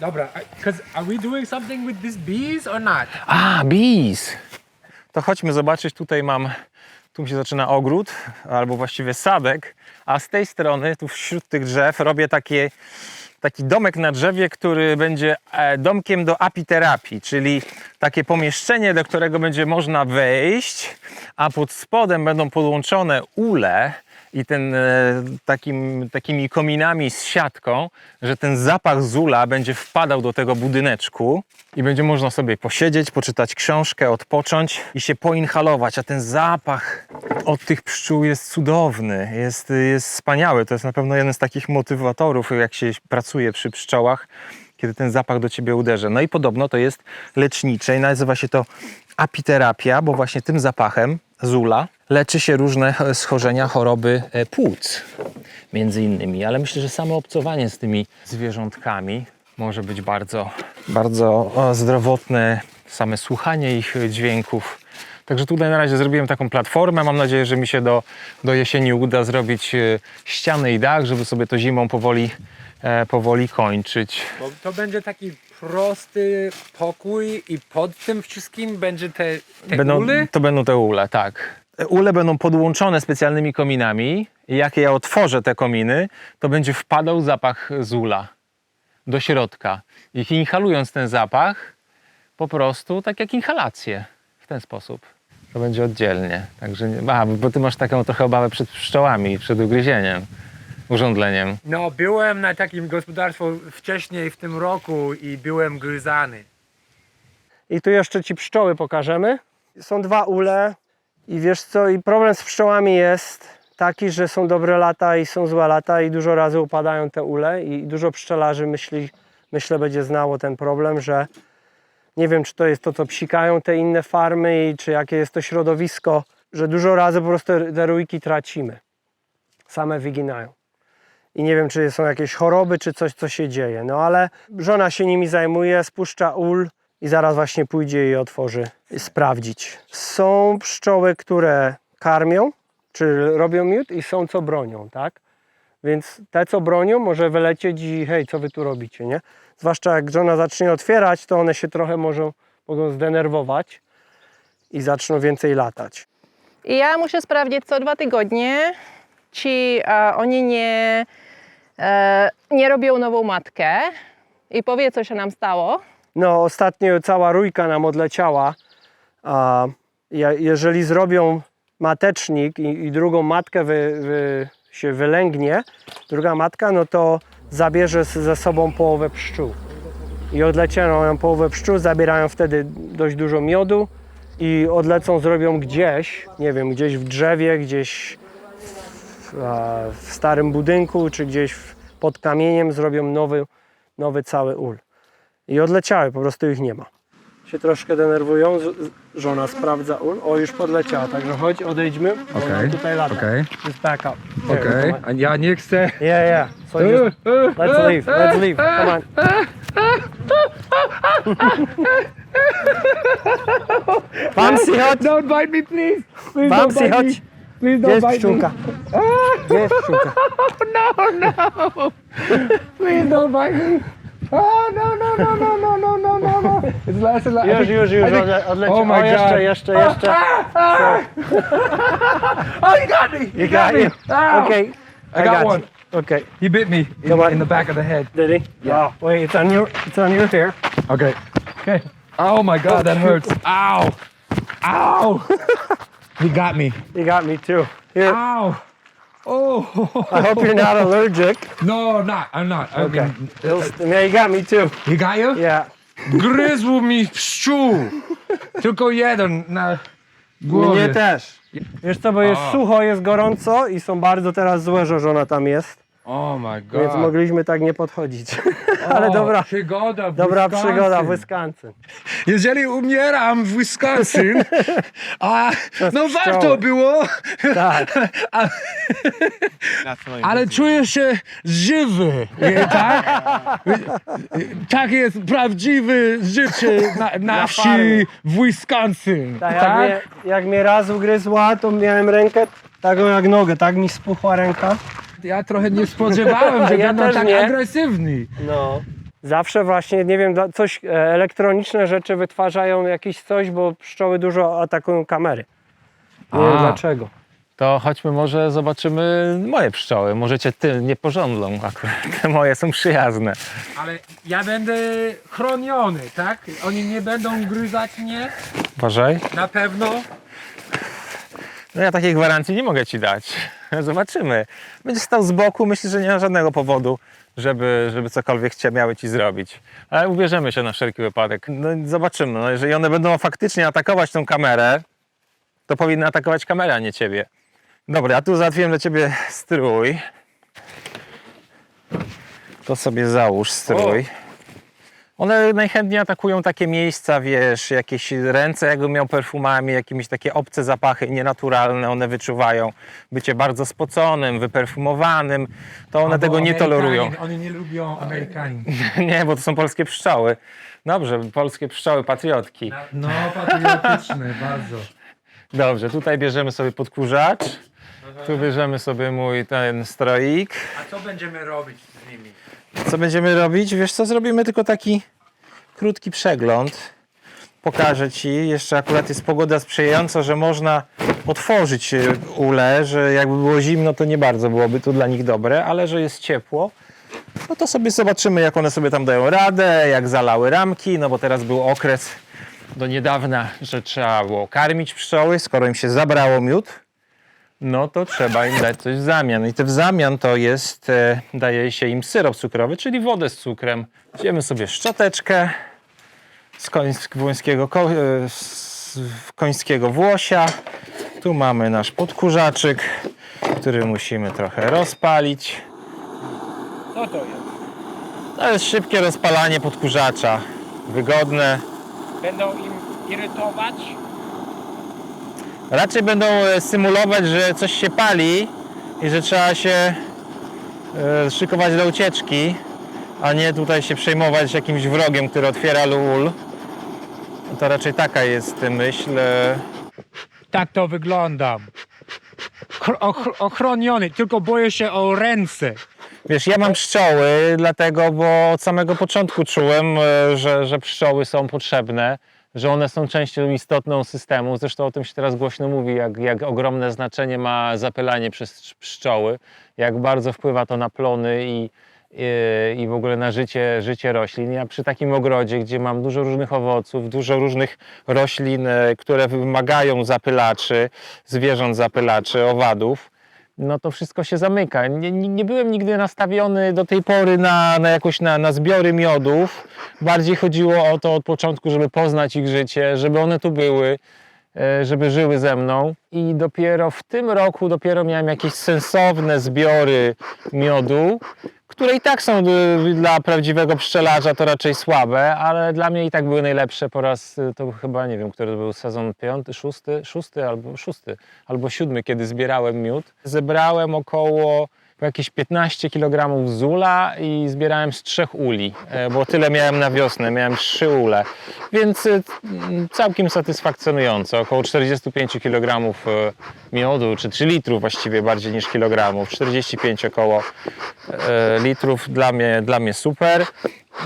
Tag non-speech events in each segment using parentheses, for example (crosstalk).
Dobra, because are we doing something with these bees or not? A, bees! To chodźmy zobaczyć, tutaj mam, tu się zaczyna ogród, albo właściwie sadek, a z tej strony, tu wśród tych drzew robię takie, taki domek na drzewie, który będzie e, domkiem do apiterapii, czyli takie pomieszczenie, do którego będzie można wejść, a pod spodem będą podłączone ule, i ten e, takim, takimi kominami z siatką, że ten zapach zula będzie wpadał do tego budyneczku i będzie można sobie posiedzieć, poczytać książkę, odpocząć i się poinhalować, a ten zapach od tych pszczół jest cudowny, jest, jest wspaniały. To jest na pewno jeden z takich motywatorów, jak się pracuje przy pszczołach, kiedy ten zapach do ciebie uderzy. No i podobno to jest lecznicze i nazywa się to apiterapia, bo właśnie tym zapachem zula leczy się różne e, schorzenia, choroby e, płuc między innymi, ale myślę, że samo obcowanie z tymi zwierzątkami może być bardzo, bardzo zdrowotne, same słuchanie ich dźwięków. Także tutaj na razie zrobiłem taką platformę. Mam nadzieję, że mi się do, do jesieni uda zrobić e, ściany i dach, żeby sobie to zimą powoli, e, powoli kończyć. Bo to będzie taki prosty pokój i pod tym wszystkim będzie te, te Będą, ule? to będą te ule, tak. Ule będą podłączone specjalnymi kominami i jak ja otworzę te kominy, to będzie wpadał zapach z ula do środka. I inhalując ten zapach, po prostu tak jak inhalację w ten sposób. To będzie oddzielnie. Także nie, a, bo ty masz taką trochę obawę przed pszczołami, przed ugryzieniem, urządleniem. No, byłem na takim gospodarstwie wcześniej w tym roku i byłem gryzany. I tu jeszcze ci pszczoły pokażemy. Są dwa ule i wiesz co, i problem z pszczołami jest taki, że są dobre lata i są złe lata i dużo razy upadają te ule i dużo pszczelarzy myśli, myślę będzie znało ten problem, że nie wiem czy to jest to, co psikają te inne farmy i czy jakie jest to środowisko, że dużo razy po prostu te rójki tracimy. Same wyginają. I nie wiem, czy są jakieś choroby, czy coś, co się dzieje. No ale żona się nimi zajmuje, spuszcza ul i zaraz właśnie pójdzie i otworzy, sprawdzić. Są pszczoły, które karmią, czy robią miód i są, co bronią, tak? Więc te, co bronią, może wylecieć i hej, co wy tu robicie, nie? Zwłaszcza jak żona zacznie otwierać, to one się trochę mogą, mogą zdenerwować i zaczną więcej latać. I ja muszę sprawdzić co dwa tygodnie, czy e, oni nie, e, nie robią nową matkę i powie, co się nam stało. No, ostatnio cała rójka nam odleciała. A jeżeli zrobią matecznik i, i drugą matkę wy, wy, się wylęgnie, druga matka, no to zabierze ze sobą połowę pszczół. I odleciają połowę pszczół, zabierają wtedy dość dużo miodu i odlecą, zrobią gdzieś, nie wiem, gdzieś w drzewie, gdzieś w, w starym budynku, czy gdzieś pod kamieniem zrobią nowy, nowy cały ul i odleciały, po prostu ich nie ma. Się troszkę denerwują, żona sprawdza ul, o już podleciała, także chodź, odejdźmy, bo Okej, okay. tutaj lata. okej. Just back up. Okej, There, a ja nie chcę. Yeah, yeah, so just, let's leave, let's leave, come on. Bamsi, chodź, Don't bite me, please. Please don't Bamsi, bite me. chodź. Please Gdzie don't jest bite me. pszczółka? Gdzie (laughs) jest pszczółka? No, no. Please don't bite me. Oh, no, no, no, no, no, no, no, no, no. It's last, it's last. I Już, think- już, I już, think- odle- odleciał. Oh my o, God. jeszcze, jeszcze, jeszcze. (laughs) Oh, you got me. You, You got me. it. Ow. Okay, I got one. you. Okay, He bit me in, Come on. in the back of the head. did he? Yeah. Wait, it's on your, it's on your hair. Okay. Okay. Oh my God, that hurts. Ow. Ow. (laughs) he got me. You got me too. Here, Ow. Oh. I hope you're not allergic. No, not. I'm not. I Okay. mean, It'll- Yeah, you got me too. he got you? Yeah. Gryzł mi pszczół. Tylko jeden na głowie. Mnie też. Wiesz co, bo jest sucho, jest gorąco i są bardzo teraz złe, że żona tam jest, Oh my god. więc mogliśmy tak nie podchodzić. (laughs) Ale dobra, Przygoda w dobra Wisconsin. przygoda w Wisconsin. Jeżeli umieram w Wisconsin, (laughs) a no pszczoły. warto było, Tak. (laughs) ale czuję się żywy, nie, tak? Tak jest prawdziwe życie na, na wsi w Wisconsin, tak tak? jak, mnie, jak mnie raz ugryzła, to miałem rękę taką jak nogę, tak mi spuchła ręka. Ja trochę nie spodziewałem, (laughs) że Ja będą tak nie. agresywni. No. Zawsze właśnie, nie wiem, coś e, elektroniczne rzeczy wytwarzają jakieś coś, bo pszczoły dużo atakują kamery. Nie wiem A. dlaczego. To chodźmy może zobaczymy moje pszczoły. Może cię ty nie pożądlą akurat. (laughs) Te moje są przyjazne. Ale ja będę chroniony, tak? Oni nie będą gryzać mnie, Uważaj. na pewno. No ja takiej gwarancji nie mogę ci dać. (laughs) Zobaczymy. Będziesz stał z boku, myślę, że nie ma żadnego powodu, żeby, żeby cokolwiek chcia, miały ci zrobić. Ale ubierzemy się na wszelki wypadek. No zobaczymy. No, jeżeli one będą faktycznie atakować tą kamerę, to powinny atakować kamerę, a nie ciebie. Dobra, ja tu załatwiłem dla ciebie strój. To sobie załóż strój. One najchętniej atakują takie miejsca, wiesz, jakieś ręce, jakby miał perfumami, jakimiś takie obce zapachy nienaturalne, one wyczuwają bycie bardzo spoconym, wyperfumowanym, to one Albo tego nie tolerują. Oni nie lubią Amerykanin. (laughs) Nie, bo to są polskie pszczoły. Dobrze, polskie pszczoły, patriotki. No, patriotyczny, (laughs) bardzo. Dobrze, tutaj bierzemy sobie podkurzacz, tu bierzemy sobie mój ten stroik. A co będziemy robić z nimi? Co będziemy robić? Wiesz co, zrobimy tylko taki krótki przegląd. Pokażę Ci, jeszcze akurat jest pogoda sprzyjająca, że można otworzyć e, ule, że jakby było zimno, to nie bardzo byłoby to dla nich dobre, ale że jest ciepło, no to sobie zobaczymy, jak one sobie tam dają radę, jak zalały ramki, no bo teraz był okres do niedawna, że trzeba było karmić pszczoły, skoro im się zabrało miód, no to trzeba im dać coś w zamian. I to w zamian to jest, e, daje się im syrop cukrowy, czyli wodę z cukrem. Weźmiemy sobie szczoteczkę z końskiego, ko, e, z końskiego włosia. Tu mamy nasz podkurzaczyk, który musimy trochę rozpalić. Co to jest? To jest szybkie rozpalanie podkurzacza. Wygodne. Będą im irytować? Raczej będą e, symulować, że coś się pali i że trzeba się e, szykować do ucieczki, a nie tutaj się przejmować jakimś wrogiem, który otwiera ul. To raczej taka jest myśl. Tak to wygląda. Chr- ochr- ochroniony, tylko boję się o ręce. Wiesz, ja mam pszczoły, dlatego, bo od samego początku czułem, e, że, że pszczoły są potrzebne, że one są częścią istotną systemu. Zresztą o tym się teraz głośno mówi, jak, jak ogromne znaczenie ma zapylanie przez pszczoły, jak bardzo wpływa to na plony i, i, i w ogóle na życie, życie roślin. Ja przy takim ogrodzie, gdzie mam dużo różnych owoców, dużo różnych roślin, e, które wymagają zapylaczy, zwierząt zapylaczy, owadów, no to wszystko się zamyka. Nie, nie byłem nigdy nastawiony do tej pory na, na jakoś na, na zbiory miodów. Bardziej chodziło o to od początku, żeby poznać ich życie, żeby one tu były, żeby żyły ze mną. I dopiero w tym roku dopiero miałem jakieś sensowne zbiory miodu, które i tak są dla prawdziwego pszczelarza to raczej słabe, ale dla mnie i tak były najlepsze po raz, y, to chyba nie wiem, który był sezon piąty, szósty, szósty albo szósty, albo siódmy, kiedy zbierałem miód. Zebrałem około jakieś 15 kg z ula i zbierałem z trzech uli, e, bo tyle miałem na wiosnę, miałem trzy ule, więc mm, całkiem satysfakcjonująco, około 45 kg miodu, czy 3 litrów właściwie bardziej niż kilogramów, 45 około e, litrów dla mnie, dla mnie super.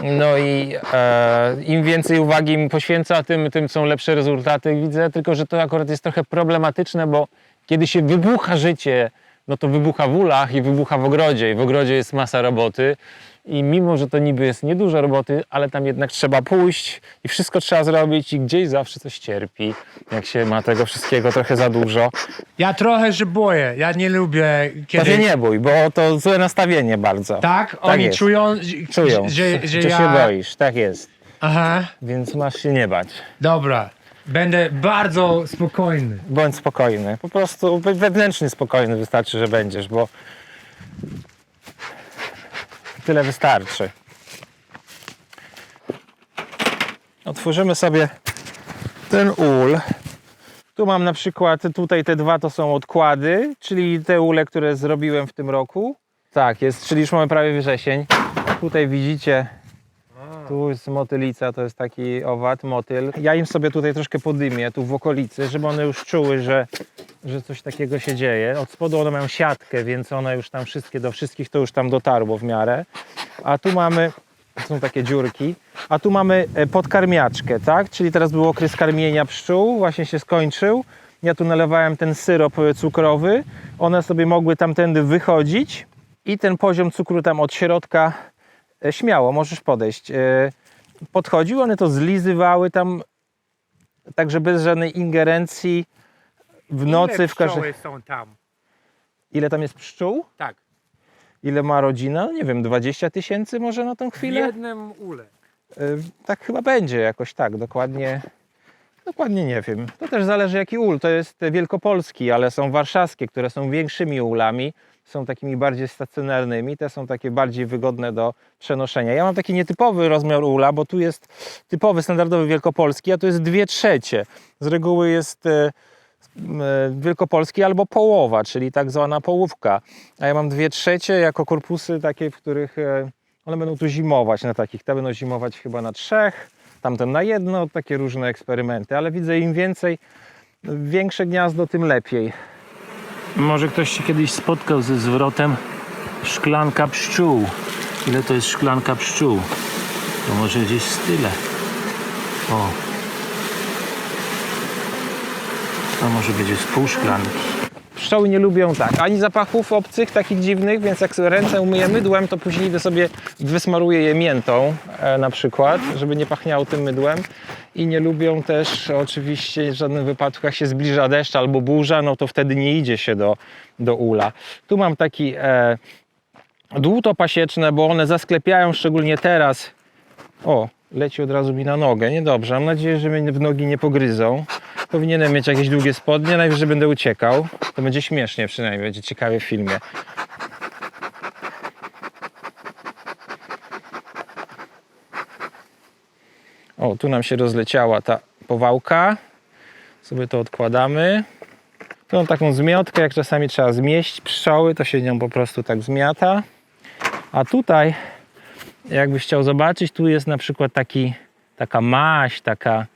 No i e, im więcej uwagi im poświęca, tym, tym są lepsze rezultaty. Widzę tylko, że to akurat jest trochę problematyczne, bo kiedy się wybucha życie, no to wybucha w ulach i wybucha w ogrodzie. I w ogrodzie jest masa roboty. I mimo, że to niby jest niedużo roboty, ale tam jednak trzeba pójść i wszystko trzeba zrobić i gdzieś zawsze coś cierpi, jak się ma tego wszystkiego trochę za dużo. Ja trochę się boję. Ja nie lubię, To kiedy... się nie bój, bo to złe nastawienie bardzo. Tak? Oni jest. czują, Czują, że, że, że ja... się boisz, tak jest. Aha, Więc masz się nie bać. dobra. Będę bardzo spokojny. Bądź spokojny. Po prostu we- wewnętrznie spokojny wystarczy, że będziesz, bo tyle wystarczy. Otworzymy sobie ten ul. Tu mam na przykład, tutaj te dwa to są odkłady, czyli te ule, które zrobiłem w tym roku. Tak, jest, czyli już mamy prawie wrzesień. Tutaj widzicie, tu jest motylica, to jest taki owad, motyl. Ja im sobie tutaj troszkę podymię, tu w okolicy, żeby one już czuły, że, że coś takiego się dzieje. Od spodu one mają siatkę, więc one już tam wszystkie, do wszystkich to już tam dotarło w miarę. A tu mamy są takie dziurki. A tu mamy e, podkarmiaczkę, tak? Czyli teraz był okres karmienia pszczół, właśnie się skończył. Ja tu nalewałem ten syrop e, cukrowy. One sobie mogły tamtędy wychodzić i ten poziom cukru tam od środka śmiało, możesz podejść. e, Podchodził, one to zlizywały tam, także bez żadnej ingerencji w nocy, Ile w każdej... są tam? Ile tam jest pszczół? Tak. Ile ma rodzina? Nie wiem, 20 tysięcy może na tą W chwilę? jednym ule. Y, Tak chyba będzie jakoś tak, dokładnie. Dokładnie nie wiem. To też zależy jaki ul. To jest wielkopolski, ale są warszawskie, które są większymi ulami. Są takimi bardziej stacjonarnymi. Te są takie bardziej wygodne do przenoszenia. Ja mam taki nietypowy rozmiar ula, bo tu jest typowy, standardowy wielkopolski, a tu jest 2 trzecie. Z reguły jest e, e, wielkopolski albo połowa, czyli tak zwana połówka. A ja mam 2 trzecie jako korpusy takie, w których e, one będą tu zimować na takich. Te będą zimować chyba na trzech, tamten na jedno, takie różne eksperymenty, ale widzę im więcej, większe gniazdo, tym lepiej. Może ktoś się kiedyś spotkał ze zwrotem szklanka pszczół. Ile to jest szklanka pszczół? To może gdzieś tyle. O. To może będzie z pół szklanki. Pszczoły nie lubią tak, ani zapachów obcych, takich dziwnych, więc jak ręce umyję mydłem, to później sobie wysmaruję je miętą e, na przykład, żeby nie pachniało tym mydłem. I nie lubią też oczywiście w żadnym wypadku, jak się zbliża deszcz albo burza, no to wtedy nie idzie się do, do ula. Tu mam taki e, dłuto pasieczne, bo one zasklepiają, szczególnie teraz. O, leci od razu mi na nogę, niedobrze. Mam nadzieję, że mnie w nogi nie pogryzą. Powinienem mieć jakieś długie spodnie, najwyżej będę uciekał. To będzie śmiesznie przynajmniej, będzie ciekawie w filmie. O, tu nam się rozleciała ta powałka. Sobie to odkładamy. Tu mam taką zmiotkę, jak czasami trzeba zmieść pszczoły, to się nią po prostu tak zmiata. A tutaj, jakbyś chciał zobaczyć, tu jest na przykład taki, taka maź, taka,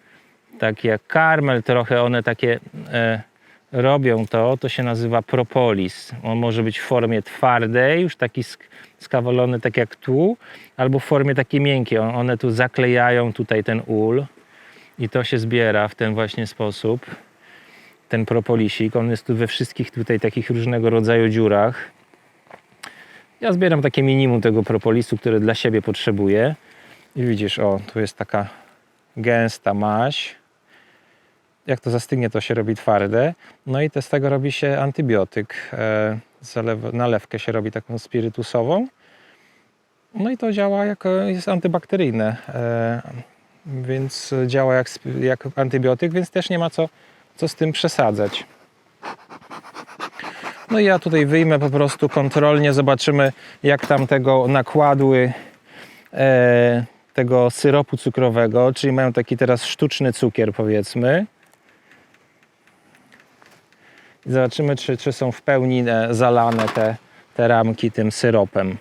taki jak karmel, trochę one takie e, robią to, to się nazywa propolis. On może być w formie twardej, już taki sk- skawolony tak jak tu, albo w formie takiej miękkiej. On- One tu zaklejają tutaj ten ul i to się zbiera w ten właśnie sposób. Ten propolisik, on jest tu we wszystkich tutaj takich różnego rodzaju dziurach. Ja zbieram takie minimum tego propolisu, które dla siebie potrzebuję. I widzisz, o, tu jest taka gęsta maź. Jak to zastygnie, to się robi twarde. No i z tego robi się antybiotyk. E, nalewkę się robi taką spirytusową. No i to działa jako jest antybakteryjne. E, więc działa jak, jak antybiotyk, więc też nie ma co, co z tym przesadzać. No i ja tutaj wyjmę po prostu kontrolnie, zobaczymy jak tam tego nakładły e, tego syropu cukrowego, czyli mają taki teraz sztuczny cukier powiedzmy. I zobaczymy czy, czy są w pełni e, zalane te, te ramki tym syropem.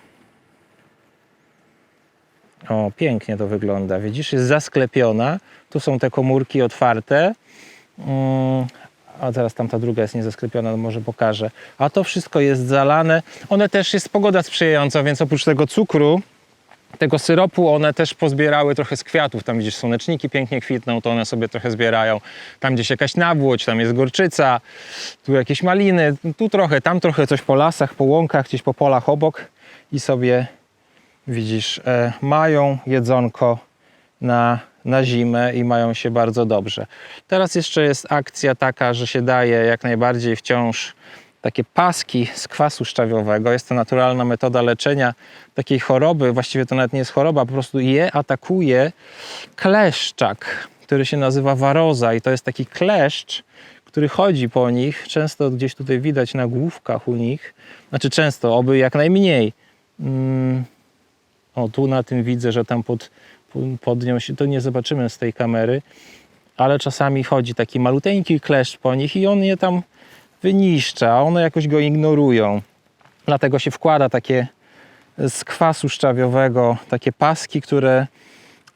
O, pięknie to wygląda. Widzisz, jest zasklepiona. Tu są te komórki otwarte. Mm, a teraz tamta druga jest niezasklepiona, no może pokażę. A to wszystko jest zalane. One też jest pogoda sprzyjająca, więc oprócz tego cukru, tego syropu, one też pozbierały trochę z kwiatów. Tam gdzieś słoneczniki pięknie kwitną, to one sobie trochę zbierają. Tam gdzieś jakaś nawłoć, tam jest gorczyca, tu jakieś maliny, tu trochę, tam trochę coś po lasach, po łąkach, gdzieś po polach obok i sobie widzisz, e, mają jedzonko na, na zimę i mają się bardzo dobrze. Teraz jeszcze jest akcja taka, że się daje jak najbardziej wciąż takie paski z kwasu szczawiowego. Jest to naturalna metoda leczenia takiej choroby. Właściwie to nawet nie jest choroba, po prostu je atakuje kleszczak, który się nazywa waroza i to jest taki kleszcz, który chodzi po nich. Często gdzieś tutaj widać na główkach u nich. Znaczy często, oby jak najmniej. Mm, o, tu na tym widzę, że tam pod, pod nią się, to nie zobaczymy z tej kamery, ale czasami chodzi taki maluteńki kleszcz po nich i on je tam wyniszcza, one jakoś go ignorują. Dlatego się wkłada takie z kwasu szczawiowego, takie paski, które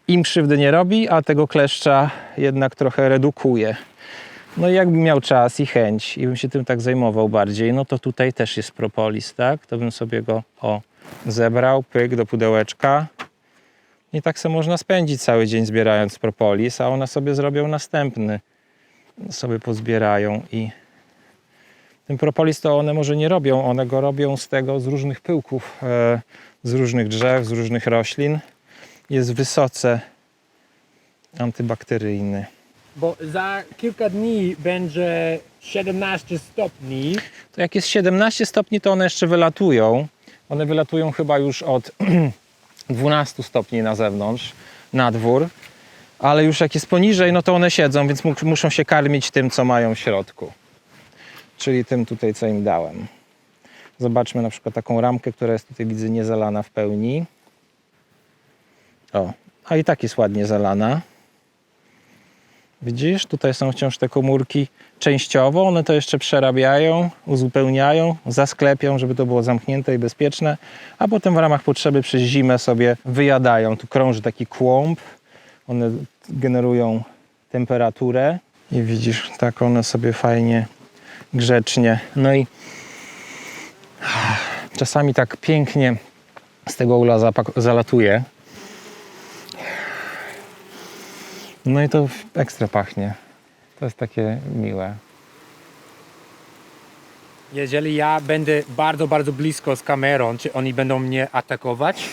im krzywdy nie robi, a tego kleszcza jednak trochę redukuje. No i jakbym miał czas i chęć i bym się tym tak zajmował bardziej, no to tutaj też jest propolis, tak? To bym sobie go, o, zebrał, pyk do pudełeczka. I tak sobie można spędzić cały dzień zbierając propolis, a one sobie zrobią następny. Sobie pozbierają i ten propolis to one może nie robią, one go robią z tego, z różnych pyłków, e, z różnych drzew, z różnych roślin. Jest wysoce antybakteryjny. Bo za kilka dni będzie 17 stopni. To jak jest 17 stopni, to one jeszcze wylatują. One wylatują chyba już od (clears throat) 12 stopni na zewnątrz, na dwór. Ale już jak jest poniżej, no to one siedzą, więc mu- muszą się karmić tym, co mają w środku. Czyli tym tutaj, co im dałem. Zobaczmy na przykład taką ramkę, która jest tutaj, widzę, niezalana w pełni. O, a i tak jest ładnie zalana. Widzisz, tutaj są wciąż te komórki częściowo, one to jeszcze przerabiają, uzupełniają, zasklepią, żeby to było zamknięte i bezpieczne, a potem w ramach potrzeby przez zimę sobie wyjadają. Tu krąży taki kłąb, one generują temperaturę i widzisz, tak one sobie fajnie, grzecznie. No i czasami tak pięknie z tego ula zalatuje. No i to ekstra pachnie. To jest takie miłe. Jeżeli ja będę bardzo, bardzo blisko z kamerą, czy oni będą mnie atakować?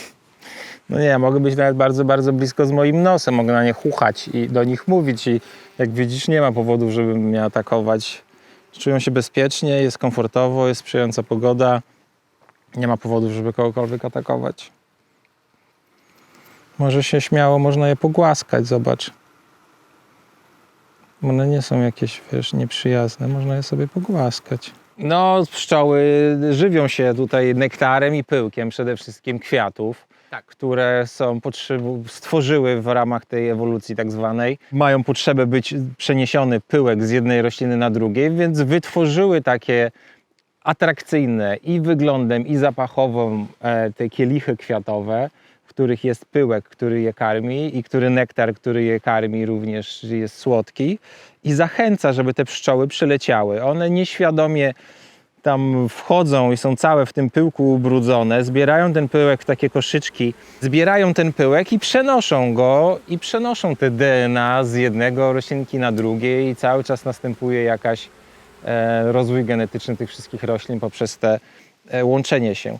No nie, mogę być nawet bardzo, bardzo blisko z moim nosem, mogę na nie chuchać i do nich mówić i jak widzisz nie ma powodów, żeby mnie atakować. Czują się bezpiecznie, jest komfortowo, jest sprzyjająca pogoda. Nie ma powodów, żeby kogokolwiek atakować. Może się śmiało, można je pogłaskać, zobacz. One nie są jakieś, wiesz, nieprzyjazne, można je sobie pogłaskać. No, pszczoły żywią się tutaj nektarem i pyłkiem, przede wszystkim kwiatów które są stworzyły w ramach tej ewolucji tak zwanej, mają potrzebę być przeniesiony pyłek z jednej rośliny na drugiej, więc wytworzyły takie atrakcyjne i wyglądem, i zapachową e, te kielichy kwiatowe, w których jest pyłek, który je karmi i który nektar, który je karmi również jest słodki i zachęca, żeby te pszczoły przyleciały. One nieświadomie tam wchodzą i są całe w tym pyłku ubrudzone, zbierają ten pyłek w takie koszyczki, zbierają ten pyłek i przenoszą go i przenoszą te DNA z jednego roślinki na drugie i cały czas następuje jakaś e, rozwój genetyczny tych wszystkich roślin poprzez te e, łączenie się.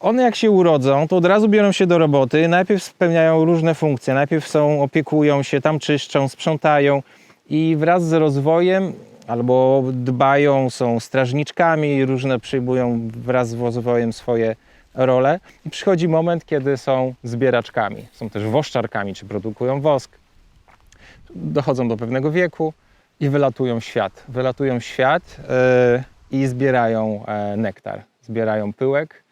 One jak się urodzą, to od razu biorą się do roboty, najpierw spełniają różne funkcje, najpierw są, opiekują się, tam czyszczą, sprzątają i wraz z rozwojem albo dbają, są strażniczkami, różne przyjmują wraz z rozwojem swoje role i przychodzi moment, kiedy są zbieraczkami. Są też woszczarkami, czy produkują wosk. Dochodzą do pewnego wieku i wylatują w świat. Wylatują w świat yy, i zbierają e, nektar, zbierają pyłek,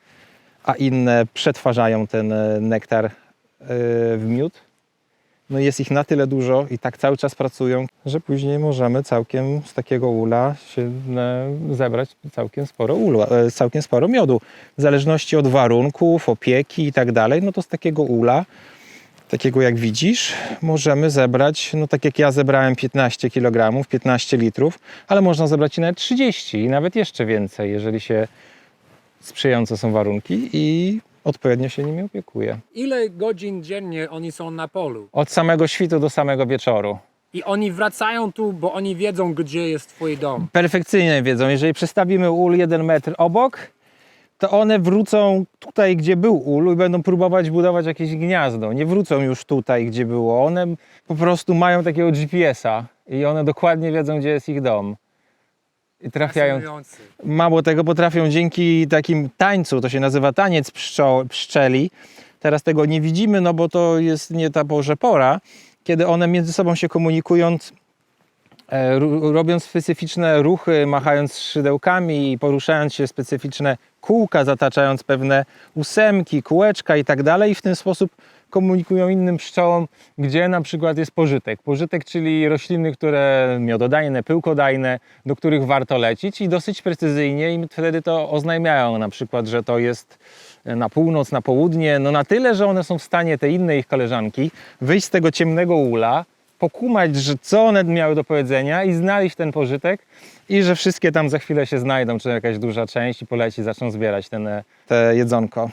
a inne przetwarzają ten e, nektar e, w miód. No jest ich na tyle dużo i tak cały czas pracują, że później możemy całkiem z takiego ula się e, zebrać całkiem sporo, ula, e, całkiem sporo miodu. W zależności od warunków, opieki i tak dalej, no to z takiego ula, takiego jak widzisz, możemy zebrać, no tak jak ja zebrałem 15 kg, 15 litrów, ale można zebrać i nawet 30 i nawet jeszcze więcej, jeżeli się sprzyjające są warunki i odpowiednio się nimi opiekuje. Ile godzin dziennie oni są na polu? Od samego świtu do samego wieczoru. I oni wracają tu, bo oni wiedzą, gdzie jest twój dom. Perfekcyjnie wiedzą, jeżeli przestawimy ul jeden metr obok, to one wrócą tutaj, gdzie był ul i będą próbować budować jakieś gniazdo. Nie wrócą już tutaj, gdzie było. One po prostu mają takiego GPS-a i one dokładnie wiedzą, gdzie jest ich dom. Trafiają. Fascynujący. Mało tego, potrafią dzięki takim tańcu, to się nazywa taniec pszczo, pszczeli. Teraz tego nie widzimy, no bo to jest nie ta Boże pora, kiedy one między sobą się komunikując, e, robiąc specyficzne ruchy, machając szydełkami i poruszając się specyficzne kółka, zataczając pewne ósemki, kółeczka i tak dalej. I w ten sposób komunikują innym pszczołom, gdzie na przykład jest pożytek. Pożytek, czyli rośliny, które miododajne, pyłkodajne, do których warto lecić i dosyć precyzyjnie im wtedy to oznajmiają, na przykład, że to jest na północ, na południe, no na tyle, że one są w stanie, te inne ich koleżanki, wyjść z tego ciemnego ula, pokumać, że co one miały do powiedzenia i znaleźć ten pożytek i że wszystkie tam za chwilę się znajdą, czy jakaś duża część i poleci, zaczną zbierać ten, e, te jedzonko.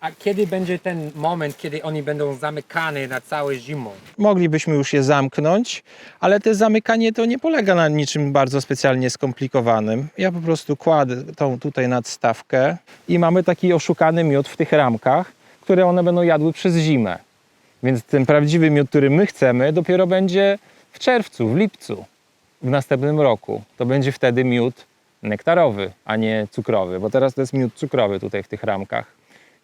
A kiedy będzie ten moment, kiedy oni będą zamykane na całe zimą? moglibyśmy już je zamknąć, ale to zamykanie to nie polega na niczym bardzo specjalnie skomplikowanym. Ja po prostu kładę tą tutaj nadstawkę i mamy taki oszukany miód w tych ramkach, które one będą jadły przez zimę. Więc ten prawdziwy miód, który my chcemy, dopiero będzie w czerwcu, w lipcu, w następnym roku. To będzie wtedy miód nektarowy, a nie cukrowy, bo teraz to jest miód cukrowy tutaj w tych ramkach,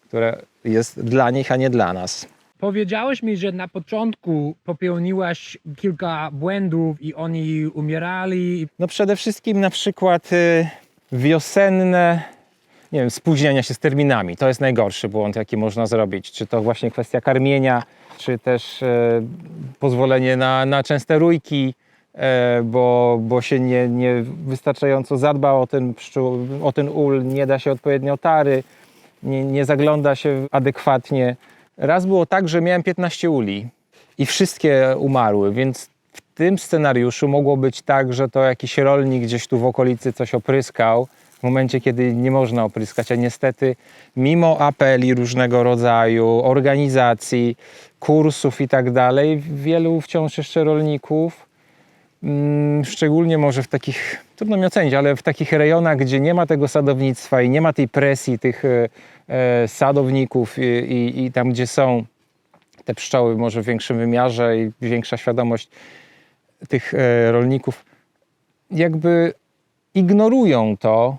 które jest dla nich, a nie dla nas. Powiedziałeś mi, że na początku popełniłaś kilka błędów i oni umierali. No przede wszystkim na przykład y, wiosenne, nie wiem, spóźniania się z terminami. To jest najgorszy błąd, jaki można zrobić. Czy to właśnie kwestia karmienia, czy też e, pozwolenie na, na częste rójki, e, bo, bo się nie, nie wystarczająco zadba o ten, pszczół, o ten ul, nie da się odpowiednio tary, nie, nie zagląda się adekwatnie. Raz było tak, że miałem 15 uli i wszystkie umarły, więc w tym scenariuszu mogło być tak, że to jakiś rolnik gdzieś tu w okolicy coś opryskał w momencie, kiedy nie można opryskać, a niestety mimo apeli różnego rodzaju, organizacji, kursów i tak dalej, wielu wciąż jeszcze rolników, szczególnie może w takich, trudno mi ocenić, ale w takich rejonach, gdzie nie ma tego sadownictwa i nie ma tej presji tych e, e, sadowników i, i, i tam, gdzie są te pszczoły może w większym wymiarze i większa świadomość tych e, rolników, jakby ignorują to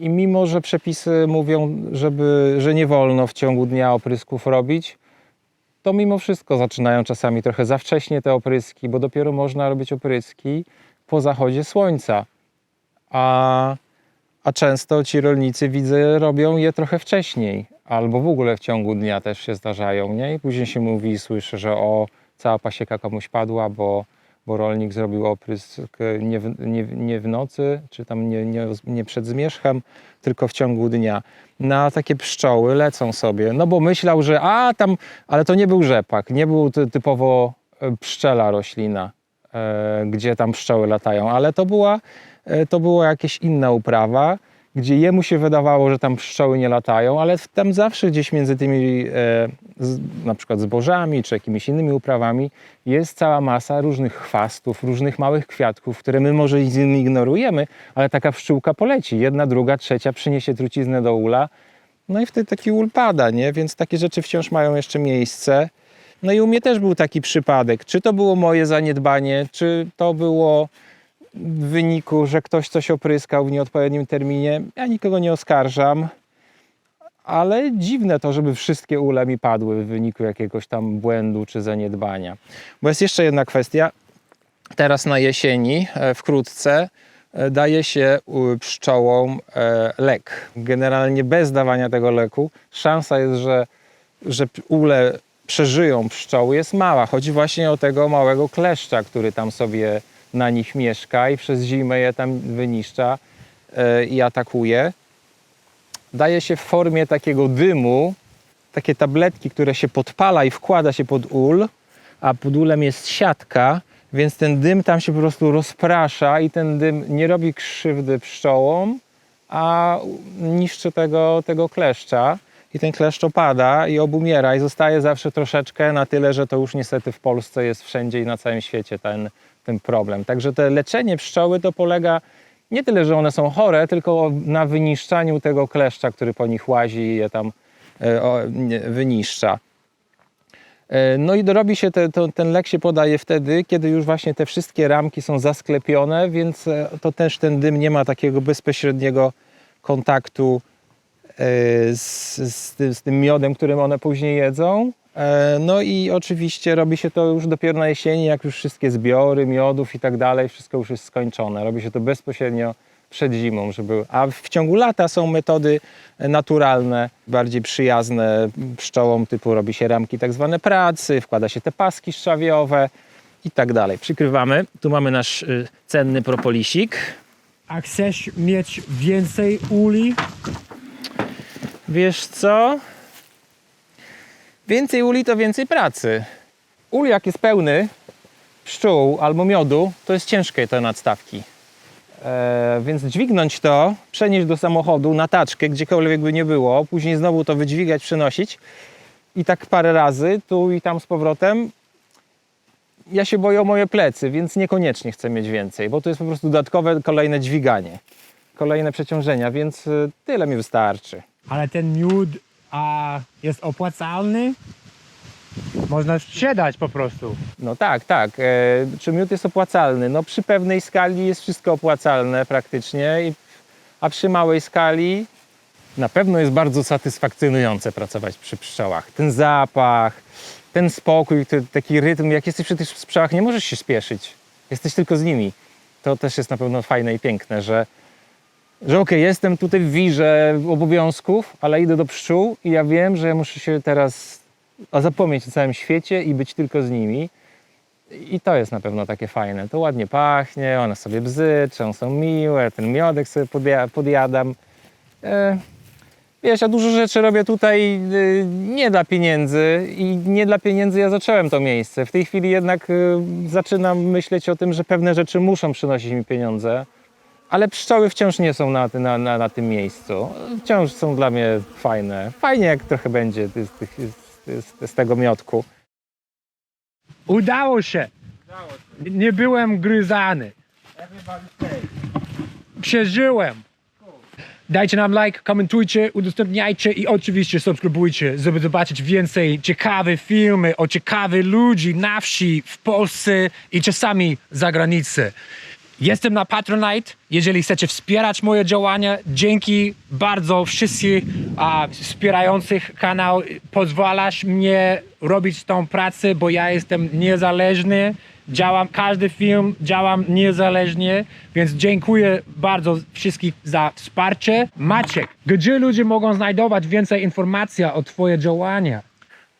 i mimo, że przepisy mówią, żeby, że nie wolno w ciągu dnia oprysków robić, to mimo wszystko zaczynają czasami trochę za wcześnie te opryski, bo dopiero można robić opryski po zachodzie słońca. A, a często ci rolnicy, widzę, robią je trochę wcześniej, albo w ogóle w ciągu dnia też się zdarzają, nie? I później się mówi i słyszę, że o, cała pasieka komuś padła, bo, bo rolnik zrobił oprysk nie w, nie, nie w nocy, czy tam nie, nie, nie przed zmierzchem, tylko w ciągu dnia. Na takie pszczoły lecą sobie, no bo myślał, że a tam, ale to nie był rzepak, nie był ty, typowo e, pszczela roślina, e, gdzie tam pszczoły latają, ale to była, e, to była jakaś inna uprawa, gdzie jemu się wydawało, że tam pszczoły nie latają, ale tam zawsze gdzieś między tymi e, z, na przykład zbożami czy jakimiś innymi uprawami jest cała masa różnych chwastów, różnych małych kwiatków, które my może ignorujemy, ale taka pszczółka poleci. Jedna, druga, trzecia przyniesie truciznę do ula, no i wtedy taki ul pada, nie? Więc takie rzeczy wciąż mają jeszcze miejsce. No i u mnie też był taki przypadek. Czy to było moje zaniedbanie, czy to było w wyniku, że ktoś coś opryskał w nieodpowiednim terminie. Ja nikogo nie oskarżam, ale dziwne to, żeby wszystkie ule mi padły w wyniku jakiegoś tam błędu czy zaniedbania. Bo jest jeszcze jedna kwestia. Teraz na jesieni, e, wkrótce, e, daje się pszczołom e, lek. Generalnie bez dawania tego leku szansa jest, że, że ule przeżyją pszczoły jest mała. Chodzi właśnie o tego małego kleszcza, który tam sobie na nich mieszka i przez zimę je tam wyniszcza e, i atakuje. Daje się w formie takiego dymu, takie tabletki, które się podpala i wkłada się pod ul, a pod ulem jest siatka, więc ten dym tam się po prostu rozprasza i ten dym nie robi krzywdy pszczołom, a niszczy tego, tego kleszcza. I ten kleszcz opada i obumiera i zostaje zawsze troszeczkę na tyle, że to już niestety w Polsce jest wszędzie i na całym świecie ten, ten problem. Także to leczenie pszczoły to polega nie tyle, że one są chore, tylko na wyniszczaniu tego kleszcza, który po nich łazi i je tam e, wyniszcza. E, No i robi się te, to, ten lek się podaje wtedy, kiedy już właśnie te wszystkie ramki są zasklepione, więc e, to też ten dym nie ma takiego bezpośredniego kontaktu z, z, tym, z tym miodem, którym one później jedzą. E, No i oczywiście robi się to już dopiero na jesieni, jak już wszystkie zbiory miodów i tak dalej, wszystko już jest skończone. Robi się to bezpośrednio przed zimą, żeby. A w ciągu lata są metody naturalne, bardziej przyjazne pszczołom, typu robi się ramki tak zwane pracy, wkłada się te paski szczawiowe i tak dalej. Przykrywamy. Tu mamy nasz y, cenny propolisik. A chcesz mieć więcej uli? Wiesz co? Więcej uli to więcej pracy. Ul jak jest pełny pszczół albo miodu, to jest ciężkie te nadstawki. E, więc dźwignąć to, przenieść do samochodu na taczkę, gdziekolwiek by nie było, później znowu to wydźwigać, przenosić i tak parę razy, tu i tam z powrotem. Ja się boję o moje plecy, więc niekoniecznie chcę mieć więcej, bo to jest po prostu dodatkowe kolejne dźwiganie, kolejne przeciążenia, więc y, tyle mi wystarczy. Ale ten miód a, jest opłacalny? Można sprzedać po prostu. No tak, tak. E, czy miód jest opłacalny? No przy pewnej skali jest wszystko opłacalne praktycznie, a przy małej skali na pewno jest bardzo satysfakcjonujące pracować przy pszczołach. Ten zapach, ten spokój, ten, taki rytm. Jak jesteś przy tych pszczołach, nie możesz się spieszyć. Jesteś tylko z nimi. To też jest na pewno fajne i piękne, że, że okej, jestem tutaj w wirze obowiązków, ale idę do pszczół i ja wiem, że muszę się teraz zapomnieć o całym świecie i być tylko z nimi. I to jest na pewno takie fajne. To ładnie pachnie, one sobie bzyczą, są miłe, ten miodek sobie podja- podjadam. E, wiesz, ja dużo rzeczy robię tutaj y, nie dla pieniędzy i nie dla pieniędzy ja zacząłem to miejsce. W tej chwili jednak y, zaczynam myśleć o tym, że pewne rzeczy muszą przynosić mi pieniądze, ale pszczoły wciąż nie są na, na, na, na tym miejscu. Wciąż są dla mnie fajne. Fajnie jak trochę będzie z, z, z, z tego miodku. Udało się. Nie byłem gryzany. Przeżyłem. Dajcie nam like, komentujcie, udostępniajcie i oczywiście subskrybujcie, żeby zobaczyć więcej ciekawych filmy o ciekawych ludzi na wsi, w Polsce i czasami za granicą. Jestem na Patronite. Jeżeli chcecie wspierać moje działania, dzięki bardzo wszystkich a, wspierających kanał. Pozwalasz mnie robić tą pracę, bo ja jestem niezależny. Działam każdy film, działam niezależnie, więc dziękuję bardzo wszystkich za wsparcie. Maciek, gdzie ludzie mogą znajdować więcej informacji o Twoje działania?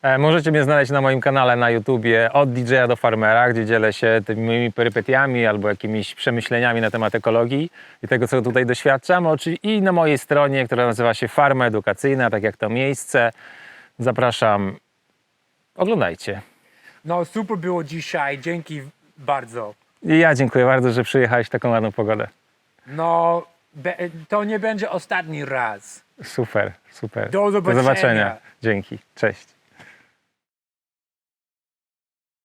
E, Możecie mnie znaleźć na moim kanale na YouTubie od DJ-a do farmera, gdzie dzielę się tymi moimi perypetiami albo jakimiś przemyśleniami na temat ekologii i tego, co tutaj doświadczam. I na mojej stronie, która nazywa się Farma Edukacyjna, tak jak to miejsce. Zapraszam. Oglądajcie. No super było dzisiaj, dzięki bardzo. I ja dziękuję bardzo, że przyjechałeś w taką ładną pogodę. No, to nie będzie ostatni raz. Super, super. Do zobaczenia. Dzięki. Cześć.